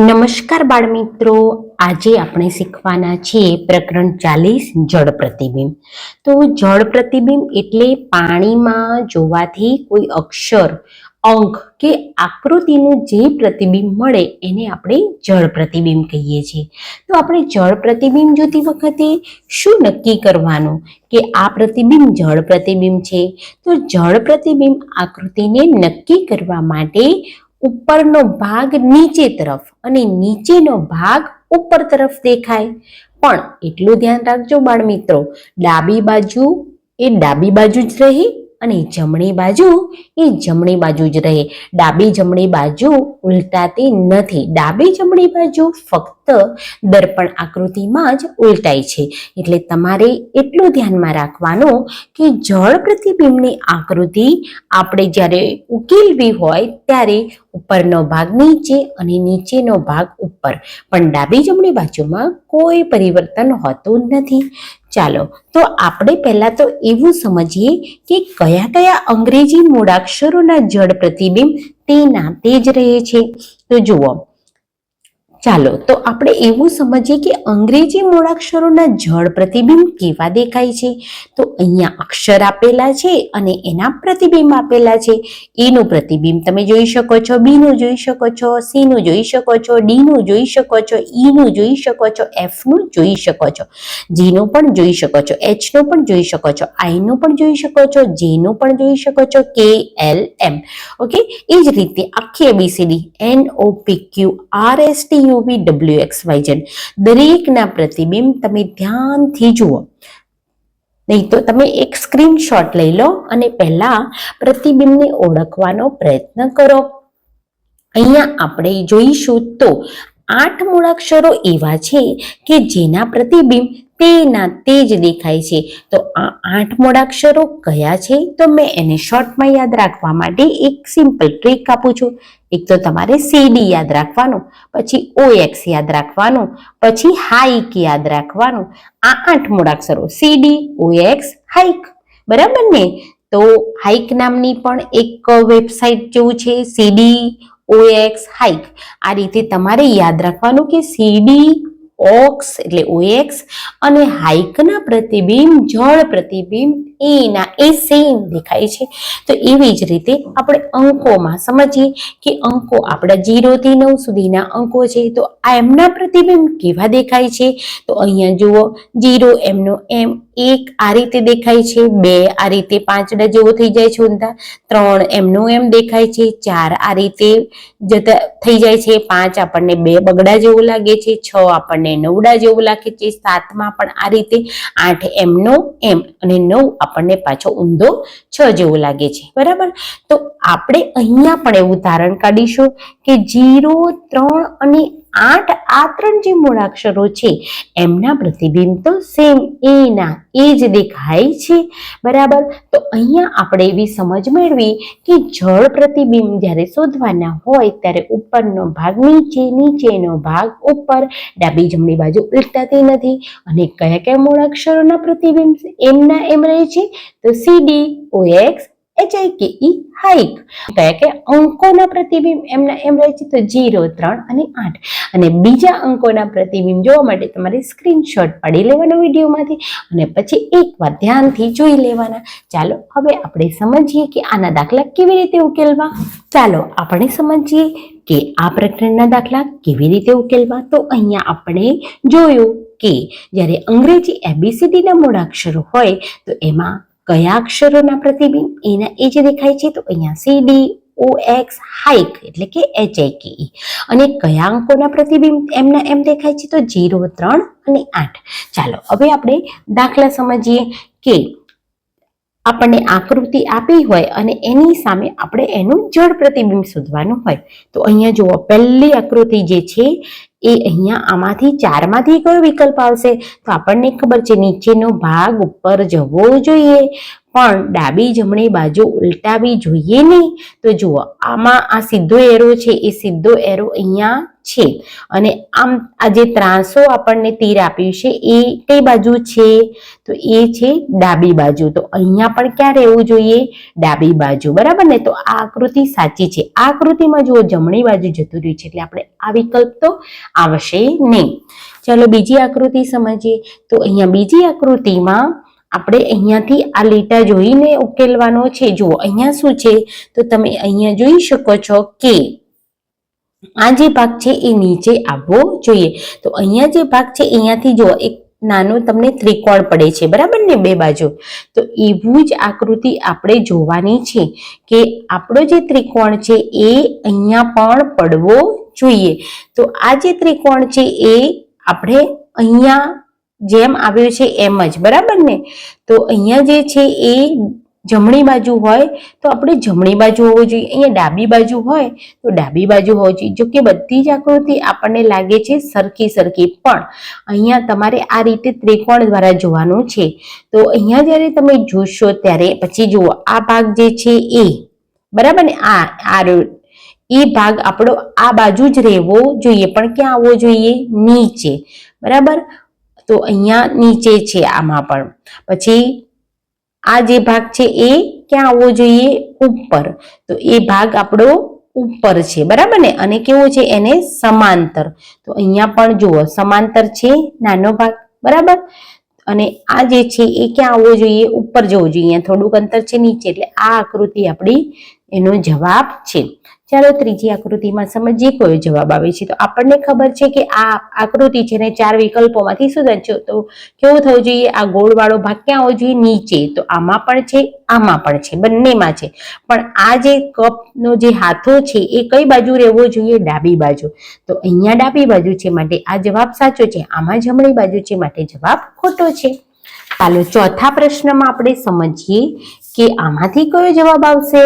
નમસ્કાર બાળ મિત્રો આજે આપણે શીખવાના છીએ પ્રકરણ ચાલીસ જળ પ્રતિબિંબ. તો જળ પ્રતિબિંબ એટલે પાણીમાં જોવાથી કોઈ અક્ષર, અંક કે આકૃતિનું જે પ્રતિબિંબ મળે એને આપણે જળ પ્રતિબિંબ કહીએ છીએ. તો આપણે જળ પ્રતિબિંબ જોતી વખતે શું નક્કી કરવાનું? કે આ પ્રતિબિંબ જળ પ્રતિબિંબ છે. તો જળ પ્રતિબિંબ આકૃતિને નક્કી કરવા માટે ઉપરનો ભાગ નીચે તરફ અને નીચેનો ભાગ ઉપર તરફ દેખાય. પણ એટલું ધ્યાન રાખજો બાળ મિત્રો ડાબી બાજુ એ ડાબી બાજુ જ રહે અને જમણી બાજુ એ જમણી બાજુ જ રહે. ડાબી જમણી બાજુ ઉલટાતી નથી. ડાબી જમણી બાજુ ફક્ત દર્પણ આકૃતિમાં જ ઉલટાય છે. એટલે તમારે એટલું ધ્યાનમાં રાખવાનું કે જળ પ્રતિબિંબની આકૃતિ આપણે જ્યારે ઉકેલવી હોય ત્યારે ઉપરનો ભાગ નીચે અને નીચેનો ભાગ ઉપર. પણ ડાબી જમણી બાજુમાં કોઈ પરિવર્તન હોતું નથી. ચાલો, તો આપણે પહેલા તો એવું સમજીએ કે કયા કયા અંગ્રેજી મૂળાક્ષરોના જળ પ્રતિબિંબ તેના તે જ રહે છે. તો જુઓ ચાલો તો આપણે એવું સમજીએ કે અંગ્રેજી મૂળાક્ષરોના જળ પ્રતિબિંબ કેવા દેખાય છે તો અહીંયા અક્ષર આપેલા છે અને એના પ્રતિબિંબ આપેલા છે એનું પ્રતિબિંબ તમે જોઈ શકો છો બી નું જોઈ શકો છો સી નું જોઈ શકો છો ડી નું જોઈ શકો છો ઈ નું જોઈ શકો છો એફનું જોઈ શકો છો જી નું પણ જોઈ શકો છો એચનું પણ જોઈ શકો છો આઈ નું પણ જોઈ શકો છો જે નું પણ જોઈ શકો છો કે એલ એમ ઓકે એ જ રીતે આખી ABCD N O P Q R S T U V W X Y Z દરેકના પ્રતિબિંબ તમે ધ્યાનથી જુઓ. નહીં તો તમે એક સ્ક્રીનશોટ લઈ લો અને પહેલા પ્રતિબિંબને ઓળખવાનો પ્રયત્ન કરો. અહીંયા આપણે જોઈશું તો આઠ મૂળાક્ષરો એવા છે કે જેના પ્રતિબિંબ તેના તે જ દેખાય છે. તો આ આઠ મૂળાક્ષરો કયા છે? તો મેં એને શોર્ટમાં યાદ રાખવા માટે એક સિમ્પલ ટ્રીક આપું છું. એક તો તમારે સીડી યાદ રાખવાનું, પછી ઓ એક્સ યાદ રાખવાનું, પછી હાઈક યાદ રાખવાનું. આ આઠ મૂળાક્ષરો સીડી ઓ એક્સ હાઈક બરાબર ને? તો હાઈક નામની પણ એક વેબસાઇટ જેવું છે સીડી ઓએક્સ હાઈક આ રીતે તમારે યાદ રાખવાનું કે સીડી ઓક્સ એટલે ઓએક્સ અને હાઈકના પ્રતિબિંબ જળ પ્રતિબિંબ એના એ સેમ દેખાય છે. તો એવી જ રીતે આપણે અંકોમાં સમજીએ કે અંકો આપણા જીરોથી નવ સુધીના અંકો છે. તો આ એમના પ્રતિબિંબ કેવા દેખાય છે? તો અહીંયા જુઓ, જીરો એમનો એમ એક આ રીતે દેખાય છે. બે આ રીતે પાંચડા જેવો થઈ જાય છે ઊંધા. ત્રણ એમનું એમ દેખાય છે. ચાર આ રીતે જતા થઈ જાય છે. પાંચ આપણને બે બગડા જેવું લાગે છે. છ આપણને નવડા જેવું લાગે છે. સાતમાં પણ આ રીતે આઠ એમનો એમ અને નવ આપણને પાછો ઊંધો છ જેવો લાગે છે. બરાબર? તો આપણે અહીંયા પણ એવું તારણ કાઢીશું કે જીરો, ત્રણ અને આઠ આ ત્રણ જે મૂળાક્ષરો છે. એમના પ્રતિબિંબ તો સેમ એના, એ જ દેખાય છે. બરાબર? તો અહીંયા આપણે એવી સમજ મેળવી કે જળ પ્રતિબિંબ જ્યારે શોધવાના હોય ત્યારે ઉપરનો ભાગ નીચે, નીચેનો ભાગ ઉપર. ડાબી જમણી બાજુ ઉલટાતી નથી. અને કયા કયા મૂળાક્ષરોના પ્રતિબિંબ એમના એમ રહે છે? તો સીડી ઓ એક્સ કે ઈ હાઈક કયા કે અંકોના પ્રતિબિંબ એમના એમ રહે છે તો જીરો ત્રણ અને આઠ. અને બીજા અંકોના પ્રતિબિંબ જોવા માટે તમારે સ્ક્રીનશોટ પાડી લેવાનો વિડીયોમાંથી અને પછી એકવાર ધ્યાનથી જોઈ લેવાના. ચાલો, હવે આપણે સમજીએ કે આના દાખલા કેવી રીતે ઉકેલવા. ચાલો, આપણે સમજીએ કે આ પ્રકરણના દાખલા કેવી રીતે ઉકેલવા. તો અહીંયા આપણે જોયું કે જ્યારે અંગ્રેજી એબીસીડીના મૂળાક્ષરો હોય, તો એમાં કયા અક્ષરોના પ્રતિબિંબ? એના એ જે દેખાય છે, તો અહીંયા સીડી ઓ એક્સ હાઈક એટલે કે એચ આઈ કે અને કયા અંકોના પ્રતિબિંબ એમના એમ દેખાય છે, તો જીરો ત્રણ અને આઠ. ચાલો, હવે આપણે દાખલા સમજીએ કે આપણને આકૃતિ આપી હોય અને એની સામે આપણે એનું જળ પ્રતિબિંબ શોધવાનું હોય. તો અહીંયા જુઓ, પહેલી આકૃતિ જે છે એ અહીંયા આમાંથી ચારમાંથી કયો વિકલ્પ આવશે? તો આપણને ખબર છે, નીચેનો ભાગ ઉપર જવો જોઈએ. પણ ડાબી જમણી બાજુ ઉલટાવી જોઈએ નહીં. તો જુઓ, આમાં આ સીધો એરો છે, એ સીધો એરો અહીંયા છે. અને આમ આ જે ત્રાસો આપણને તીર આપ્યું છે, એ કઈ બાજુ છે? તો એ છે ડાબી બાજુ. તો અહીંયા પણ ક્યાં રહેવું જોઈએ? ડાબી બાજુ. બરાબર ને? તો આ આકૃતિ સાચી છે. આ આકૃતિમાં જુઓ, જમણી બાજુ જતું રહ્યું છે, એટલે આપણે આ વિકલ્પ તો આવશે નહીં. ચાલો બીજી આકૃતિ સમજીએ. તો અહીંયા બીજી આકૃતિમાં આપણે અહીંયાથી આ લીટા જોઈને ઉકેલવાનો છે. જુઓ, અહીંયા શું છે? તો તમે અહીંયા જોઈ શકો છો કે આ જે ભાગ છે એ નીચે આવવો જોઈએ. તો અહીંયા જે ભાગ છે, અહીંયાથી જુઓ, એક નાનો તમને ત્રિકોણ પડે છે. બરાબર ને? બે બાજુ. તો એવું જ આકૃતિ આપણે જોવાની છે કે આપણો જે ત્રિકોણ છે એ અહીંયા પણ પડવો જોઈએ. તો આ જે ત્રિકોણ છે એ આપણે અહીંયા જેમ આવ્યું છે એમ જ, બરાબર ને? તો અહીંયા જે છે એ જમણી બાજુ હોય તો આપણે જમણી બાજુ હોવું જોઈએ. અહીંયા ડાબી બાજુ હોય તો ડાબી બાજુ હોવું જોઈએ. જો કે બધી જ આકૃતિ આપણને લાગે છે સરખી સરખી, પણ અહીંયા તમારે આ રીતે ત્રિકોણ દ્વારા જોવાનું છે. તો અહીંયા જ્યારે તમે જોશો ત્યારે પછી જુઓ, આ ભાગ જે છે એ, બરાબર ને? આ આ. એ ભાગ આપણો આ બાજુ જ રહેવો જોઈએ, પણ ક્યાં આવવો જોઈએ? નીચે, બરાબર? તો અહીંયા નીચે છે આમાં પણ. પછી આ જે ભાગ છે એ ક્યાં આવવો જોઈએ? ઉપર. તો એ ભાગ આપણો ઉપર છે. બરાબર ને? અને કેવો છે? એને સમાંતર. તો અહીંયા પણ જુઓ, સમાંતર છે, નાનો ભાગ. બરાબર? અને આ જે છે એ ક્યાં આવવો જોઈએ? ઉપર જવું જોઈએ. થોડુંક અંતર છે નીચે. એટલે આ આકૃતિ આપણી એનો જવાબ છે. ચાલો ત્રીજી આકૃતિમાં સમજીએ કયો જવાબ આવે છે. તો આપણને ખબર છે કે આ આકૃતિ છે ને ચાર વિકલ્પોમાંથી શું થશે તો કેવું થવું જોઈએ? આ ગોળવાળો ભાગ ક્યાં હોવો જોઈએ? નીચે. તો આમાં પણ છે, આમાં પણ છે. બંનેમાં છે. પણ આ જે કપનો જે હાથો છે એ કઈ બાજુ રહેવો જોઈએ? ડાબી બાજુ. તો અહીંયા ડાબી બાજુ છે માટે આ જવાબ સાચો છે. આમાં જમણી બાજુ છે માટે જવાબ ખોટો છે. ચાલો ચોથા પ્રશ્નમાં આપણે સમજીએ કે આમાંથી કયો જવાબ આવશે?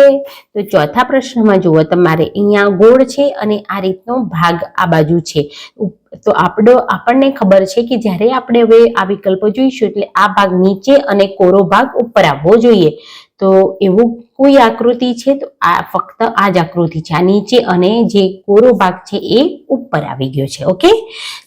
તો ચોથા પ્રશ્નમાં જુઓ, તમારે અહીંયા ગોળ છે અને આ રીતનો ભાગ આ બાજુ છે. તો આપણો આપણને ખબર છે કે જ્યારે આપણે હવે આ વિકલ્પો જોઈશું એટલે આ ભાગ નીચે અને કોરો ભાગ ઉપર આવવો જોઈએ. તો એવું કોઈ આકૃતિ છે? તો આ ફક્ત આ જ આકૃતિ છે. આ નીચે અને જે કોરો ભાગ છે એ ઉપર આવી ગયો છે. ઓકે?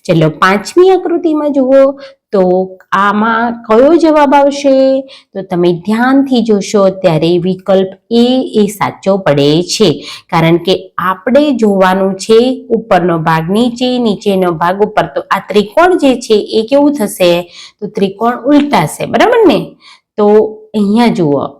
ચલો, પાંચમી આકૃતિમાં જુઓ તો આમાં કયો જવાબ આવશે? તો તમે ધ્યાનથી જોશો ત્યારે વિકલ્પ એ એ સાચો પડે છે. કારણ કે આપણે જોવાનું છે ઉપરનો ભાગ નીચે, નીચેનો ભાગ ઉપર. તો આ ત્રિકોણ જે છે એ કેવું થશે? તો ત્રિકોણ ઉલટાશે. બરાબર ને? તો અહીંયા જુઓ.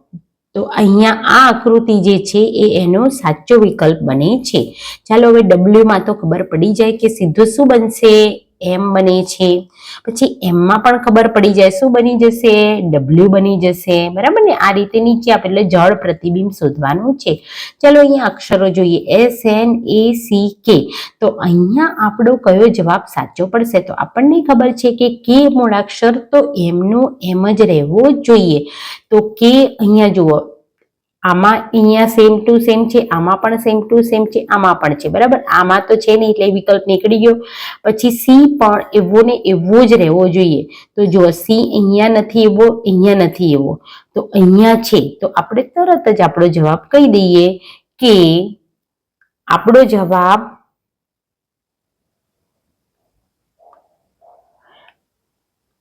તો અહીંયા આ આકૃતિ જે છે એ એનો સાચો વિકલ્પ બને છે. ચાલો હવે ડબલ્યુમાં તો ખબર પડી જાય કે સીધું શું બનશે? એમ બને છે. પછી એમમાં પણ ખબર પડી જાય શું બની જશે? ડબલ્યુ બની જશે. બરાબર ને? આ રીતે નીચે આપણે એટલે જળ પ્રતિબિંબ શોધવાનું છે. ચલો અહીંયા અક્ષરો જોઈએ. એસ એન એ સી કે તો અહીંયા આપણો કયો જવાબ સાચો પડશે? તો આપણને ખબર છે કે કે મૂળાક્ષર તો એમનું એમ જ રહેવો જોઈએ. તો કે અહીંયા જુઓ. આમાં અહીંયા સેમ ટુ સેમ છે, આમાં પણ સેમ ટુ સેમ છે, આમાં પણ છે, બરાબર? આમાં તો છે નહીં, એટલે વિકલ્પ નીકળી ગયો. પછી સી પણ એવો ને એવો જ રહેવો જોઈએ. તો જો સી અહીંયા નથી એવો, અહીંયા નથી એવો. તો અહીંયા છે. તો આપણે તરત જ આપણો જવાબ કહી દઈએ કે આપણો જવાબ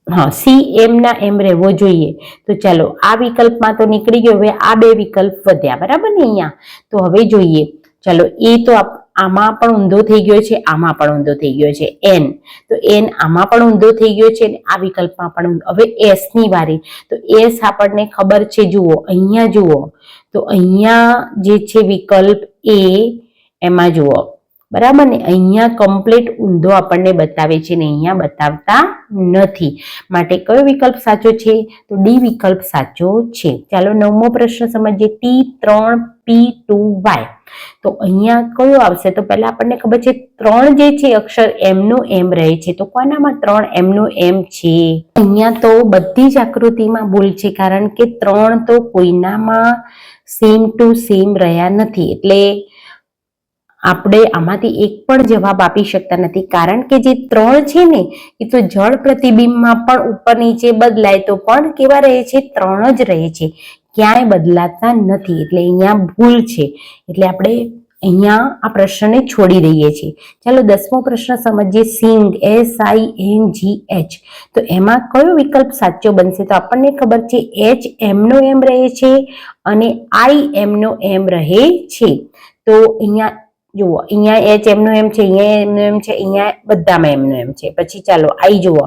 હા, સી એમના એમ રહેવો જોઈએ. તો ચાલો, આ વિકલ્પમાં તો નીકળી ગયો. હવે આ બે વિકલ્પ વધ્યા, બરાબર ને અહીંયા? તો હવે જોઈએ. ચાલો, એ તો આમાં પણ ઊંધો થઈ ગયો છે, આમાં પણ ઊંધો થઈ ગયો છે. એન તો એન આમાં પણ ઊંધો થઈ ગયો છે અને આ વિકલ્પમાં પણ હવે એસની વારી. તો એસ આપણને ખબર છે, જુઓ, અહીંયા જુઓ. તો અહીંયા જે છે વિકલ્પ એ એમાં જુઓ. બરાબર ને? અહીંયા કમ્પ્લીટ ઊંધો આપણને બતાવે છે ને અહીંયા બતાવતા નથી. માટે કયો વિકલ્પ સાચો છે? તો ડી વિકલ્પ સાચો છે. ચાલો નવમો પ્રશ્ન સમજીએ. ટી ત્રણ પી ટુ વાય તો અહીંયા કયો આવશે? તો પહેલા આપણને ખબર છે ત્રણ જે છે અક્ષર એમનું એમ રહે છે. તો કોનામાં ત્રણ એમનું એમ છે? અહીંયા તો બધી જ આકૃતિમાં ભૂલ છે, કારણ કે ત્રણ તો કોઈનામાં સેમ ટુ સેમ રહ્યા નથી. એટલે આપણે આમાંથી એક પણ જવાબ આપી શકતા નથી. કારણ કે જે ત્રણ છે ને, એ તો જળ પ્રતિબિંબમાં પણ ઉપર નીચે બદલાય તો પણ કેવા રહે છે? ત્રણ જ રહે છે. ક્યાંય બદલાતા નથી. એટલે અહીંયા ભૂલ છે. એટલે આપણે અહીંયા આ પ્રશ્નને છોડી દઈએ છીએ. ચાલો દસમો પ્રશ્ન સમજીએ. Sing, S I N G H. તો એમાં કયો વિકલ્પ સાચો બનશે? તો આપણને ખબર છે, એચ એમનો એમ રહે છે અને આઈ એમનો એમ રહે છે. તો અહીંયા જુઓ, અહીંયા એચ એમનું એમ છે, અહીંયા એમનું એમ છે, અહીંયા બધામાં એમનું એમ છે. પછી ચાલો, આઈ જુઓ.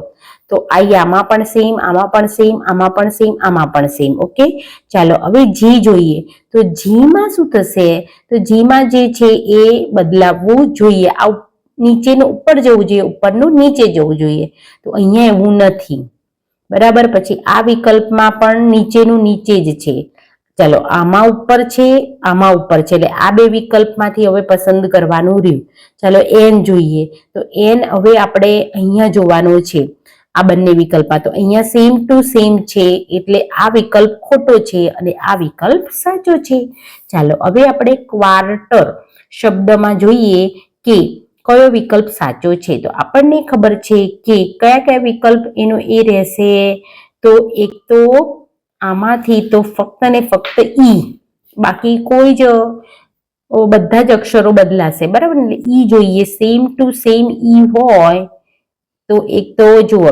તો આઈ આમાં પણ સેમ આમાં પણ સેમ આમાં પણ સેમ આમાં પણ સેમ ઓકે ચાલો, હવે જી જોઈએ. તો જીમાં શું થશે? તો જીમાં જે છે એ બદલાવવું જોઈએ. આ નીચેનું ઉપર જવું જોઈએ, ઉપરનું નીચે જવું જોઈએ. તો અહીંયા એવું નથી. બરાબર? પછી આ વિકલ્પમાં પણ નીચેનું નીચે જ છે. ચાલો, આમાં ઉપર છે, આમાં ઉપર છે. એટલે આ બે વિકલ્પમાંથી હવે પસંદ કરવાનું રહ્યું. ચાલો એન જોઈએ. તો એન હવે આપણે અહીંયા જોવાનું છે, આ બંને વિકલ્પમાં. તો અહીંયા સેમ ટુ સેમ છે, એટલે આ વિકલ્પ ખોટો છે અને આ વિકલ્પ સાચો છે. ચાલો, હવે આપણે ક્વાર્ટર શબ્દમાં જોઈએ કે કયો વિકલ્પ સાચો છે. તો આપણને ખબર છે કે કયા કયા વિકલ્પ એનો એ રહેશે. તો એક તો આમાંથી તો ફક્ત ને ફક્ત ઈ. બાકી કોઈ જ બધા જ અક્ષરો બદલાશે. બરાબર એટલે ઈ જોઈએ. સેમ ટુ સેમ ઈ હોય તો એક તો જુઓ.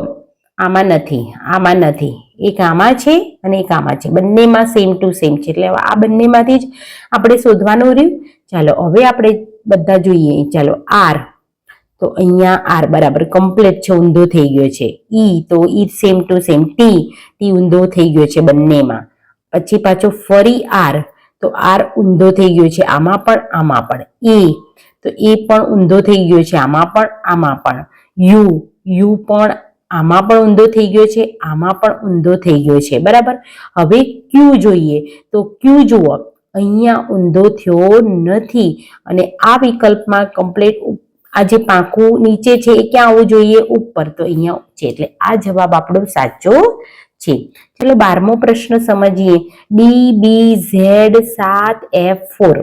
આમાં નથી. આમાં નથી. એક આમાં છે અને એક આમાં છે. બંનેમાં સેમ ટુ સેમ છે. એટલે આ બંનેમાંથી જ આપણે શોધવાનું રહ્યું. ચાલો, હવે આપણે બધા જોઈએ. ચાલો આર તો અહીંયા આર બરાબર કમ્પ્લીટ છે, ઊંધો થઈ ગયો છે. ઈ તો ઈ same to same T T ઊંધો થઈ ગયો છે બંનેમાં. પછી પાછો ફરી આર, તો આર ઊંધો થઈ ગયો છે, આમાં પણ આમાં પણ. એ, તો એ પણ ઊંધો થઈ ગયો છે, આમાં પણ આમાં પણ. યુ યુ પણ આમાં પણ ઊંધો થઈ ગયો છે, આમાં પણ ઊંધો થઈ ગયો છે, બરાબર? હવે ક્યુ જોઈએ? તો ક્યુ જુઓ, અહીંયા ઊંધો થયો નથી. અને આ વિકલ્પમાં કમ્પ્લીટ આ જે પાંખું નીચે છે એ ક્યાં આવવું જોઈએ? ઉપર. તો અહીંયા છે. એટલે આ જવાબ આપણો સાચો છે. ચલો બારમો પ્રશ્ન સમજીએ. ડી બી ઝેડ સાત એફ ફોર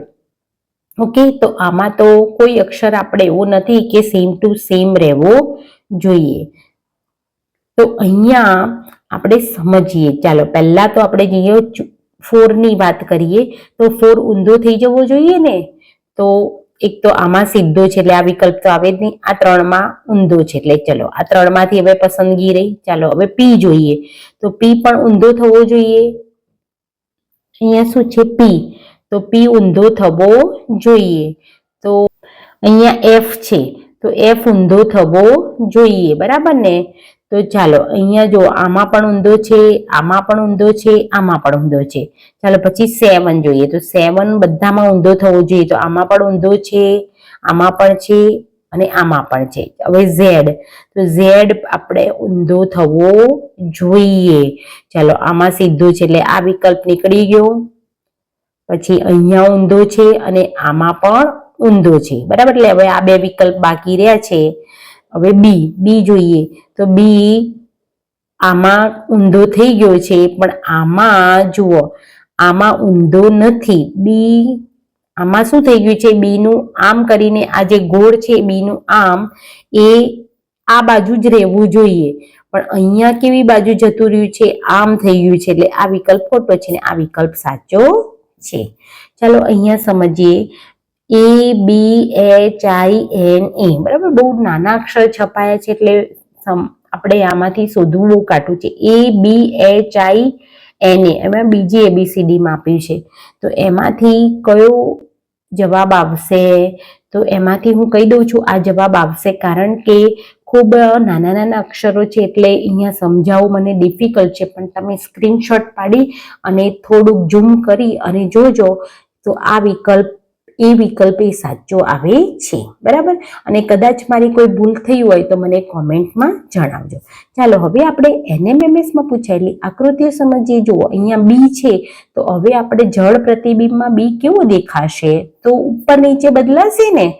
ઓકે? તો આમાં તો કોઈ અક્ષર આપણે એવો નથી કે સેમ ટુ સેમ રહેવો જોઈએ. તો અહીંયા આપણે સમજીએ. ચાલો, પહેલા તો આપણે જઈએ ફોરની વાત કરીએ. તો ફોર ઊંધો થઈ જવો જોઈએ ને? તો એક તો આમાં સીધો છે એટલે આ વિકલ્પ તો આવે જ નહીં. આ ત્રણમાં ઊંધો છે એટલે ચલો, આ ત્રણમાંથી હવે પસંદગી રહી. ચાલો, હવે પી જોઈએ. તો પી પણ ઊંધો થવો જોઈએ. અહીંયા શું છે પી તો પી ઊંધો થવો જોઈએ. તો અહીંયા એફ છે. તો એફ ઊંધો થવો જોઈએ. બરાબર ને? તો ચાલો, અહીંયા જો આમાં પણ ઊંધો છે, આમાં પણ ઊંધો છે, આમાં પણ ઊંધો છે. ચાલો પછી સેવન જોઈએ. તો સેવન બધામાં ઊંધો થવો જોઈએ. તો આમાં પણ ઊંધો છે, આમાં પણ છે અને આમાં પણ છે. હવે ઝેડ તો ઝેડ આપણે ઊંધો થવો જોઈએ. ચાલો, આમાં સીધું છે એટલે આ વિકલ્પ નીકળી ગયો. પછી અહીંયા ઊંધો છે અને આમાં પણ ઊંધો છે. બરાબર? એટલે હવે આ બે વિકલ્પ બાકી રહ્યા છે. હવે બી બી જોઈએ. તો બી આમાં ઊંધો થઈ ગયો છે, પણ આમાં જુઓ, આમાં ઊંધો નથી. બી આમાં શું થઈ ગયું છે? બીનું આમ કરીને આ જે ગોળ છે બીનું આમ, એ આ બાજુ જ રહેવું જોઈએ. પણ અહીંયા કેવી બાજુ જતું રહ્યું છે? આમ થઈ ગયું છે. એટલે આ વિકલ્પ ખોટો છે ને આ વિકલ્પ સાચો છે. ચાલો અહીંયા સમજીએ. એ, બી એચ આઈ એન એ બરાબર? બહુ નાના અક્ષર છપાયા છે એટલે આપણે આમાંથી શોધવું બહુ કાઠું છે. એ, બી એચ આઈ એન એ એમાં બીજી એબીસીડીમાં આપ્યું છે. તો એમાંથી કયો જવાબ આવશે? તો એમાંથી હું કહી દઉં છું, આ જવાબ આવશે કારણ કે ખૂબ નાના નાના અક્ષરો છે એટલે અહીંયા સમજાવવું મને ડિફિકલ્ટ છે. પણ તમે સ્ક્રીનશોટ પાડી અને થોડુંક ઝૂમ કરી અને જોજો. તો આ વિકલ્પ એ વિકલ્પ એ સાચો આવે છે. બરાબર? અને કદાચ મારી કોઈ ભૂલ થઈ હોય તો મને કોમેન્ટમાં જણાવજો. ચાલો, હવે આપણે એનએમએમએસમાં પૂછાયેલી આકૃતિઓ સમજીએ. જુઓ, અહીંયા બી છે. તો હવે આપણે જળ પ્રતિબિંબમાં બી કેવો દેખાશે? તો ઉપર નીચે બદલાશે ને?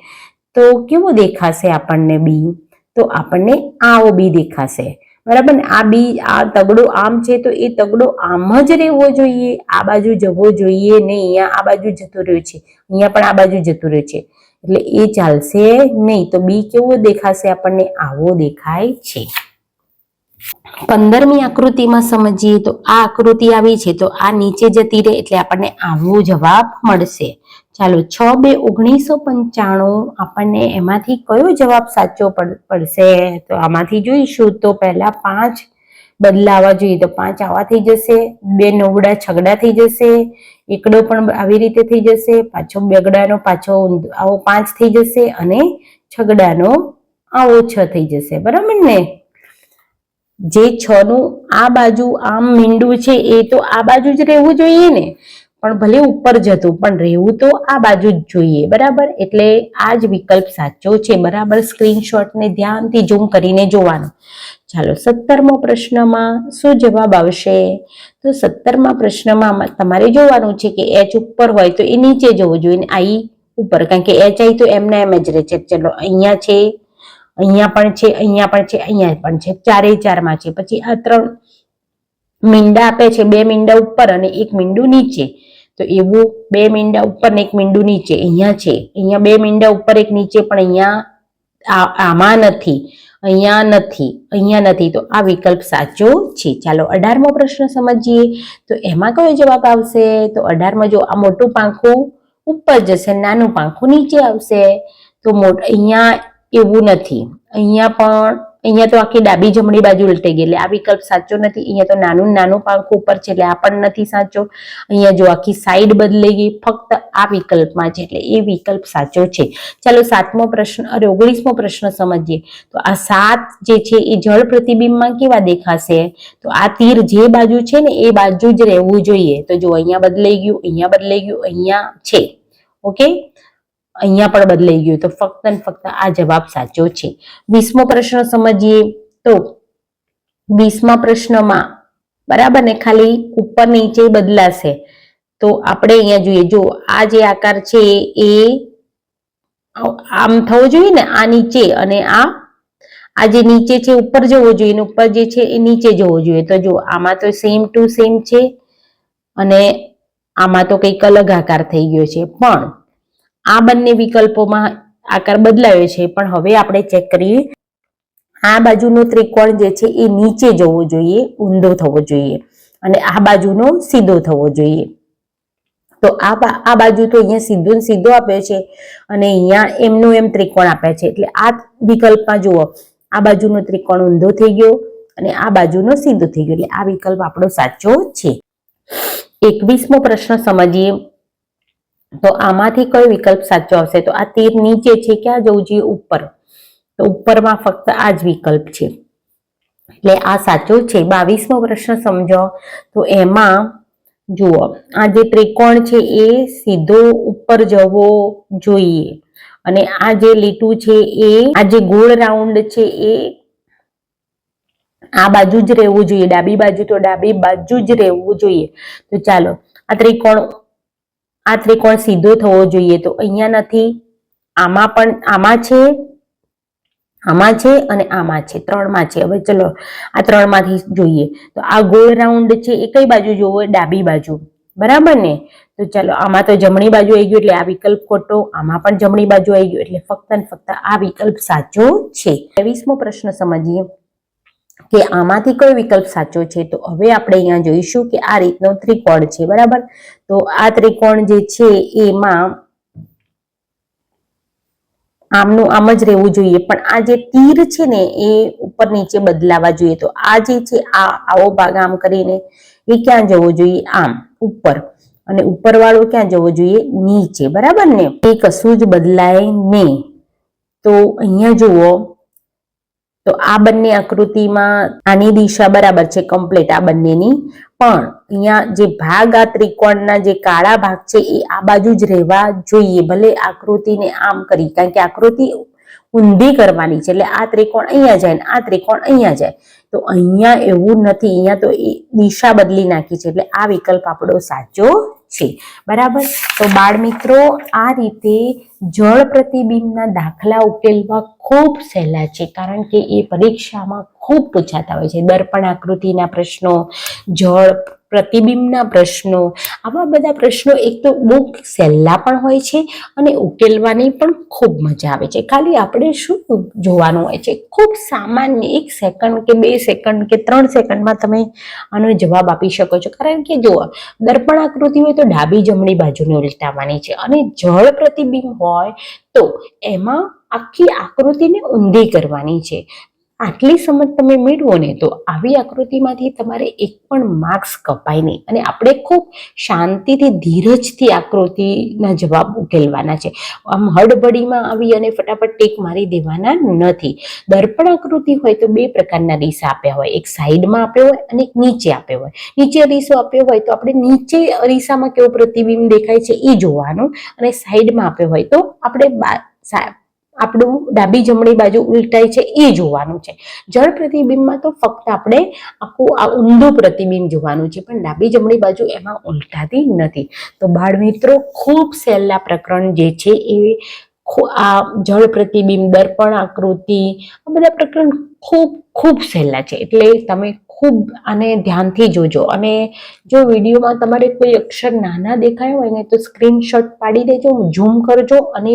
તો કેવો દેખાશે આપણને બી? તો આપણને આવો બી દેખાશે. બરાબર ને? આ બી, આ તગડો આમ છે તો એ તગડો આમ જ રહેવો જોઈએ. આ બાજુ જવો જોઈએ ને અહીંયા આ બાજુ જતો રહ્યો છે. અહીંયા પણ આ બાજુ જતું રહ્યું છે. એટલે એ ચાલશે નહીં તો બી કેવો દેખાશે આપણને? આવો દેખાય છે. પંદરમી આકૃતિમાં સમજીએ તો આ આકૃતિ આવી છે તો આ નીચે જતી રહે એટલે આપણને આવો જવાબ મળશે. ચાલો છ બે ઓગણીસો પંચાણું આપણને એમાંથી કયો જવાબ સાચો પડશે? તો આમાંથી જોઈશું તો પહેલા પાંચ બદલાવા જોઈએ. તો પાંચ આવા થઈ જશે, બે નવડા છગડા થઈ જશે, એકડો પણ આવી રીતે થઈ જશે, પાછો બેગડાનો પાછો આવો પાંચ થઈ જશે અને છગડાનો આવો છ થઈ જશે. બરાબર ને? જે છ નું આ બાજુ આમ મીંડું છે એ તો આ બાજુ જ રહેવું જોઈએ ને? પણ ભલે ઉપર જતું, પણ રહેવું તો આ બાજુ જ જોઈએ, બરાબર? એટલે આ જ વિકલ્પ સાચો છે, બરાબર? સ્ક્રીનશોટને ધ્યાનથી ઝૂમ કરીને જોવાનો. ચાલો, સત્તરમો પ્રશ્નમાં શું જવાબ આવશે? તો સત્તરમા પ્રશ્નમાં તમારે જોવાનું છે કે એચ ઉપર હોય તો એ નીચે જવું જોઈએ આઈ ઉપર, કારણ કે એચ આઈ તો એમના એમ જ રહે છે. ચલો, અહીંયા છે, અહીંયા પણ છે, અહીંયા પણ છે, અહીંયા પણ છે. ચારે ચારમાં છે. પછી આ ત્રણ મીંડા આપે છે, બે મીંડા ઉપર અને એક મીંડું નીચે. તો એવું બે મીંડા ઉપર ને એક મીંડું નીચે, અહીંયા છે. અહીંયા બે મીંડા ઉપર, એક નીચે, પણ અહીંયા આમાં નથી. અહીંયા નથી અહીંયા નથી. તો આ વિકલ્પ સાચો છે. ચાલો અઢારમો પ્રશ્ન સમજીએ. તો એમાં કયો જવાબ આવશે? તો અઢારમાં જો આ મોટું પાંખું ઉપર જશે, નાનું પાંખું નીચે આવશે, તો મોટ, અહીંયા એવું નથી. અહીંયા પણ અહીંયા તો આખી ડાબી જમણી બાજુ ઉલટાઈ ગઈ એટલે આ વિકલ્પ સાચો નથી. અહીંયા તો નાનું નાનું પાંખું ઉપર છે એટલે આ પણ નથી સાચો. અહીંયા જો આખી સાઈડ બદલાઈ ગઈ, ફક્ત આ વિકલ્પમાં છે એટલે એ વિકલ્પ સાચો છે. ચાલો સાતમો પ્રશ્ન, અરે ઓગણીસમો પ્રશ્ન સમજીએ. તો આ સાત જે છે એ જળ પ્રતિબિંબમાં કેવા દેખાશે? તો આ તીર જે બાજુ છે ને એ બાજુ જ રહેવું જોઈએ. તો જો અહીંયા બદલાઈ ગયું, અહીંયા બદલાઈ ગયું, અહીંયા છે. ઓકે? અહીંયા પણ બદલાઈ ગયું તો ફક્ત ને ફક્ત આ જવાબ સાચો છે. વીસમો પ્રશ્ન સમજીએ તો વીસમા પ્રશ્નમાં બરાબર ને ખાલી ઉપર નીચે બદલાશે. તો આપણે અહીંયા જોઈએ, જો આ જે આકાર છે એ આમ થવો જોઈએ ને, આ નીચે અને આ આ જે નીચે છે ઉપર જવો જોઈએ ઉપર જે છે એ નીચે જવો જોઈએ. તો જો આમાં તો સેમ ટુ સેમ છે અને આમાં તો કંઈક અલગ આકાર થઈ ગયો છે. પણ આ બંને વિકલ્પોમાં આકાર બદલાયો છે, પણ હવે આપણે ચેક કરીએ. આ બાજુનો ત્રિકોણ જે છે એ નીચે જવો જોઈએ, ઊંધો થવો જોઈએ, અને આ બાજુનો સીધો થવો જોઈએ. તો આ આ બાજુ તો અહીંયા સીધો સીધો આપ્યો છે, અને અહીંયા એમનું એમ ત્રિકોણ આપ્યા છે. એટલે આ વિકલ્પમાં જુઓ, આ બાજુનો ત્રિકોણ ઊંધો થઈ ગયો, અને આ બાજુનો સીધો થઈ ગયો. એટલે આ વિકલ્પ આપણો સાચો છે. એકવીસમો પ્રશ્ન સમજીએ. તો આમાંથી કયો વિકલ્પ સાચો આવશે? તો આ તીર નીચે છે ક્યાં જવું જોઈએ ઉપર? તો ઉપરમાં ફક્ત આ જ વિકલ્પ છે. એટલે આ સાચો છે. બાવીસમો પ્રશ્ન સમજો. તો એમાં જુઓ, આ જે ત્રિકોણ છે એ સીધો ઉપર જવો જોઈએ. અને આ જે લીટું છે એ, આ જે ગોળ રાઉન્ડ છે એ આ બાજુ જ રહેવું જોઈએ. ડાબી બાજુ તો ડાબી બાજુ જ રહેવું જોઈએ. તો ચાલો, આ ત્રિકોણ આ ત્રિકોણ સીધો થવો જોઈએ. તો અહીંયા નથી. આમાં પણ આમાં છે. આમાં છે અને આમાં છે. ત્રણમાં છે. હવે ચલો, આ ત્રણમાંથી જોઈએ. તો આ ગોળ રાઉન્ડ છે એ કઈ બાજુ જોવો? ડાબી બાજુ. બરાબર ને? તો ચાલો, આમાં તો જમણી બાજુ આવી ગયું એટલે આ વિકલ્પ ખોટો. આમાં પણ જમણી બાજુ આવી ગયું એટલે ફક્ત ને ફક્ત આ વિકલ્પ સાચો છે. ત્રેવીસમો પ્રશ્ન સમજીએ. કે આમાંથી કયો વિકલ્પ સાચો છે? તો હવે આપણે અહીંયા જોઈશું કે આ રીતનો ત્રિકોણ છે, બરાબર? તો આ ત્રિકોણ જે છે, એમાં આમનું આમ જ રહેવું જોઈએ. પણ આ જે તીર છે ને, એ ઉપર નીચે બદલાવા જોઈએ. તો આ જે છે, આ આવો ભાગ આમ કરીને, એ ક્યાં જવો જોઈએ? આમ, ઉપર. અને ઉપર વાળો ક્યાં જવો જોઈએ? નીચે. બરાબર ને? એ કશું જ બદલાય નહીં તો અહીંયા જુઓ તો આ બંને આકૃતિમાં આની દિશા બરાબર છે કમ્પ્લીટ આ બંનેની. પણ અહીંયા જે ભાગ, આ ત્રિકોણના જે કાળા ભાગ છે, એ આ બાજુ જ રહેવા જોઈએ. ભલે આકૃતિને આમ કરી, કારણ કે આકૃતિ ઊંધી કરવાની છે, એટલે આ ત્રિકોણ અહીંયા જાય ને આ ત્રિકોણ અહીંયા જાય. તો અહીંયા એવું નથી, અહીંયા તો એ દિશા બદલી નાખી છે, એટલે આ વિકલ્પ આપણો સાચો છે. બરાબર? તો બાળ મિત્રો આ રીતે જળ પ્રતિબિંબના દાખલા ઉકેલવા ખૂબ સહેલા છે, કારણ કે એ પરીક્ષામાં ખૂબ પૂછાતા હોય છે. દર્પણ આકૃતિના પ્રશ્નો, જળ પ્રતિબિંબના પ્રશ્નો. આવા બધા પ્રશ્નો એક તો બહુ સહેલા પણ હોય છે અને ઉકેલવાની પણ ખૂબ મજા આવે છે. ખાલી આપણે શું જોવાનું હોય છે? ખૂબ સામાન્ય એક સેકન્ડ કે બે સેકન્ડ કે ત્રણ સેકન્ડમાં તમે આનો જવાબ આપી શકો છો. કારણ કે જુઓ, દર્પણ આકૃતિ હોય તો ડાબી જમણી બાજુને ઉલટાવવાની છે અને જળ પ્રતિબિંબ હોય તો એમાં આખી આકૃતિને ઊંધી કરવાની છે. આટલી સમજ તમે મેળવો ને તો આવી આકૃતિમાંથી તમારે એક પણ માર્ક્સ કપાય નહીં. અને આપણે ખૂબ શાંતિથી, ધીરજથી આકૃતિના જવાબ ઉકેલવાના છે. આમ હડબડીમાં આવી અને ફટાફટ ટેક મારી દેવાના નથી. દર્પણ આકૃતિ હોય તો બે પ્રકારના રીસા આપ્યા હોય. એક સાઈડમાં આપ્યો હોય અને એક નીચે આપ્યો હોય. નીચે રીસો આપ્યો હોય તો આપણે નીચે અરીસામાં કેવું પ્રતિબિંબ દેખાય છે એ જોવાનું. અને સાઈડમાં આપ્યો હોય તો આપણે આપણું ડાબી જમણી બાજુ ઉલટાય છે, એ જોવાનું છે. જળ પ્રતિબિંબમાં તો ફક્ત આપણે આખું આ ઊંધું પ્રતિબિંબ જોવાનું છે, પણ ડાબી જમણી બાજુ એમાં ઉલટાતી નથી. તો બાળ મિત્રો ખૂબ સહેલા પ્રકરણ જે છે એ આ જળ પ્રતિબિંબ, દર્પણ આકૃતિ, આ બધા પ્રકરણ ખૂબ ખૂબ સહેલા છે. એટલે તમે ખૂબ આને ધ્યાનથી જોજો. અને જો વિડીયોમાં તમારે કોઈ અક્ષર નાના દેખાય હોય ને, તો સ્ક્રીનશોટ પાડી દેજો, ઝૂમ કરજો અને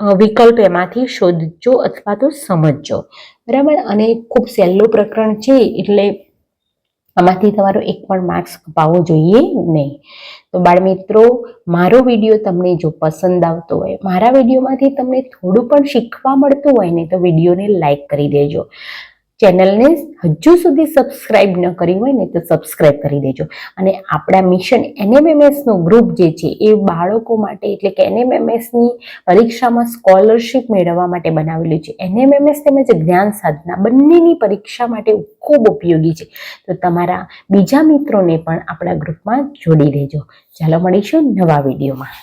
વિકલ્પ એમાંથી શોધજો અથવા તો સમજજો. બરાબર? અને ખૂબ સહેલું પ્રકરણ છે, એટલે આમાંથી તમારો એક પણ માર્ક્સ કપાવવો જોઈએ નહીં. તો બાળમિત્રો, મારો વીડિયો તમને જો પસંદ આવતો હોય, મારા વિડીયોમાંથી તમને થોડું પણ શીખવા મળતું હોય ને તો વિડીયોને લાઈક કરી દેજો. ચેનલને હજુ સુધી સબસ્ક્રાઇબ ન કરી હોય ને તો સબસ્ક્રાઇબ કરી દેજો. અને આપણા મિશન એનએમએમએસનું ગ્રુપ જે છે એ બાળકો માટે એટલે કે એનએમએમએસની પરીક્ષામાં સ્કોલરશિપ મેળવવા માટે બનાવેલું છે. એનએમએમએસ તેમજ જ્ઞાન સાધના બંનેની પરીક્ષા માટે ખૂબ ઉપયોગી છે. તો તમારા બીજા મિત્રોને પણ આપણા ગ્રુપમાં જોડી દેજો. ચાલો મળીશું નવા વિડીયોમાં.